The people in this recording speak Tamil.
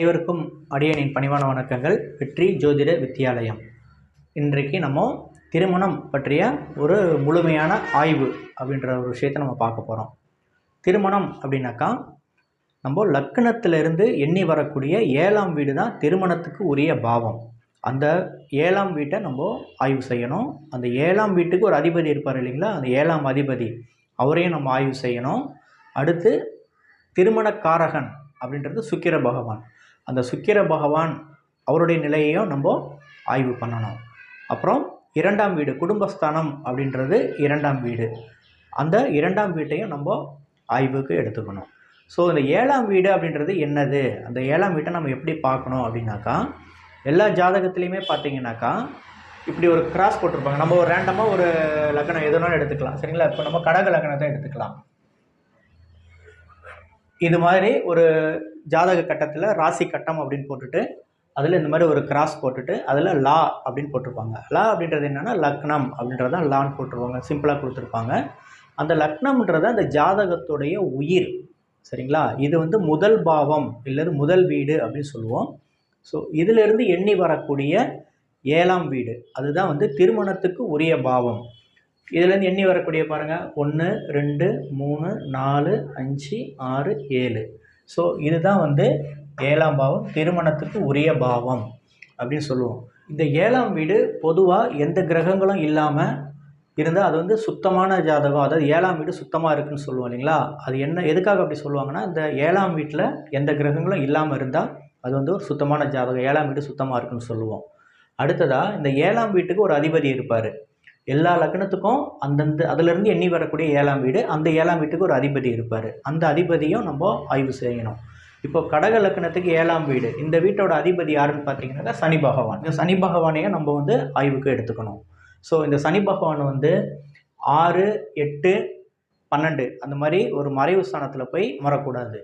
அனைவருக்கும் அடியனின் பணிவான வணக்கங்கள். வெற்றி ஜோதிட வித்தியாலயம் இன்றைக்கு நம்ம திருமணம் பற்றிய ஒரு முழுமையான ஆய்வு அப்படின்ற ஒரு விஷயத்தை நம்ம பார்க்க போகிறோம் திருமணம் அப்படின்னாக்கா நம்ம லக்கணத்திலிருந்து எண்ணி வரக்கூடிய ஏழாம் வீடு தான் திருமணத்துக்கு உரிய பாவம். அந்த ஏழாம் வீட்டை நம்ம ஆய்வு செய்யணும். அந்த ஏழாம் வீட்டுக்கு ஒரு அதிபதி இருப்பார் இல்லைங்களா? அந்த ஏழாம் அதிபதி. அவரையும் நம்ம ஆய்வு செய்யணும். அடுத்து திருமணக்காரகன் அப்படின்றது சுக்கிர பகவான். அந்த சுக்கிர பகவான் அவருடைய நிலையையும் நம்ம ஆய்வு பண்ணணும். அப்புறம் இரண்டாம் வீடு குடும்பஸ்தானம் அப்படின்றது இரண்டாம் வீடு. அந்த இரண்டாம் வீட்டையும் நம்ம ஆய்வுக்கு எடுத்துக்கணும். ஸோ இந்த ஏழாம் வீடு அப்படின்றது என்னது? அந்த ஏழாம் வீட்டை நம்ம எப்படி பார்க்கணும் அப்படின்னாக்கா எல்லா ஜாதகத்துலேயுமே பார்த்தீங்கன்னாக்கா இப்படி ஒரு கிராஸ் போட்டிருப்பாங்க. நம்ம ஒரு ரேண்டமாக ஒரு லக்னம் எதுனாலும் எடுத்துக்கலாம். சரிங்களா? இப்போ நம்ம கடக லக்னத்தை எடுத்துக்கலாம். இது மாதிரி ஒரு ஜாதக கட்டத்தில் ராசி கட்டம் அப்படின்னு போட்டுட்டு அதில் இந்த மாதிரி ஒரு கிராஸ் போட்டுட்டு அதில் லா அப்படின்னு போட்டிருப்பாங்க. லா அப்படின்றது என்னென்னா லக்னம் அப்படின்றது தான் லான்னு போட்டிருப்பாங்க சிம்பிளாக கொடுத்துருப்பாங்க. அந்த லக்னம்ன்றது அந்த ஜாதகத்துடைய உயிர். சரிங்களா? இது வந்து முதல் பாவம் இல்லது முதல் வீடு அப்படின்னு சொல்லுவோம். ஸோ இதிலிருந்து எண்ணி வரக்கூடிய ஏழாம் வீடு. அதுதான் வந்து திருமணத்துக்கு உரிய பாவம். இதுலேருந்து எண்ணி வரக்கூடிய பாருங்கள் ஒன்று ரெண்டு மூணு நாலு அஞ்சு ஆறு ஏழு. ஸோ இதுதான் வந்து ஏழாம் பாவம் திருமணத்துக்கு உரிய பாவம் அப்படின்னு சொல்லுவோம். இந்த ஏழாம் வீடு பொதுவாக எந்த கிரகங்களும் இல்லாமல் இருந்தால் அது வந்து சுத்தமான ஜாதகம். அதாவது ஏழாம் வீடு சுத்தமாக இருக்குன்னு சொல்லுவோம் இல்லைங்களா? அது என்ன எதுக்காக அப்படி சொல்லுவாங்கன்னா இந்த ஏழாம் வீட்டில் எந்த கிரகங்களும் இல்லாமல் இருந்தால் அது வந்து ஒரு சுத்தமான ஜாதகம். ஏழாம் வீடு சுத்தமாக இருக்குன்னு சொல்லுவோம். அடுத்ததாக இந்த ஏழாம் வீட்டுக்கு ஒரு அதிபதி இருப்பார். எல்லா லக்னத்துக்கும் அந்தந்த அதிலிருந்து எண்ணி வரக்கூடிய ஏழாம் வீடு அந்த ஏழாம் வீட்டுக்கு ஒரு அதிபதி இருப்பார். அந்த அதிபதியும் நம்ம ஆய்வு செய்யணும். இப்போ கடக லக்னத்துக்கு ஏழாம் வீடு இந்த வீட்டோட அதிபதி யாருன்னு பார்த்தீங்கன்னாக்கா சனி பகவான். இந்த சனி பகவானையும் நம்ம வந்து ஆய்வுக்கு எடுத்துக்கணும். ஸோ இந்த சனி பகவான் வந்து ஆறு எட்டு பன்னெண்டு அந்த மாதிரி ஒரு மறைவு ஸ்தானத்தில் போய் மறக்கூடாது.